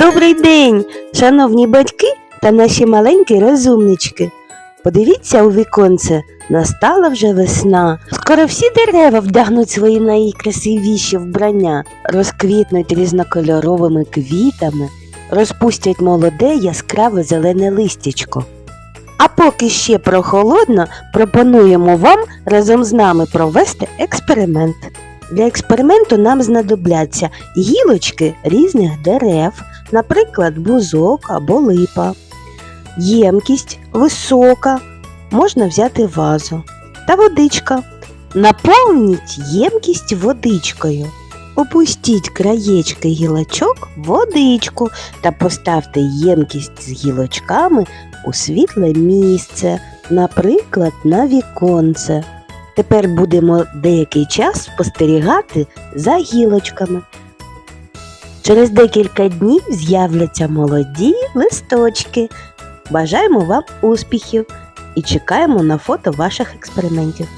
Добрий день, шановні батьки та наші маленькі розумнички. Подивіться у віконце, настала вже весна. Скоро всі дерева вдягнуть свої найкрасивіші вбрання, розквітнуть різнокольоровими квітами, розпустять молоде яскраве зелене листячко. А поки ще прохолодно, пропонуємо вам разом з нами провести експеримент. Для експерименту нам знадобляться гілочки різних дерев, наприклад, бузок або липа, ємкість висока, можна взяти вазу та водичка. Наповніть ємкість водичкою. Опустіть краєчки гілочок в водичку та поставте ємкість з гілочками у світле місце, наприклад, на віконце. Тепер будемо деякий час спостерігати за гілочками. Через декілька днів з'являться молоді листочки. Бажаємо вам успіхів і чекаємо на фото ваших експериментів.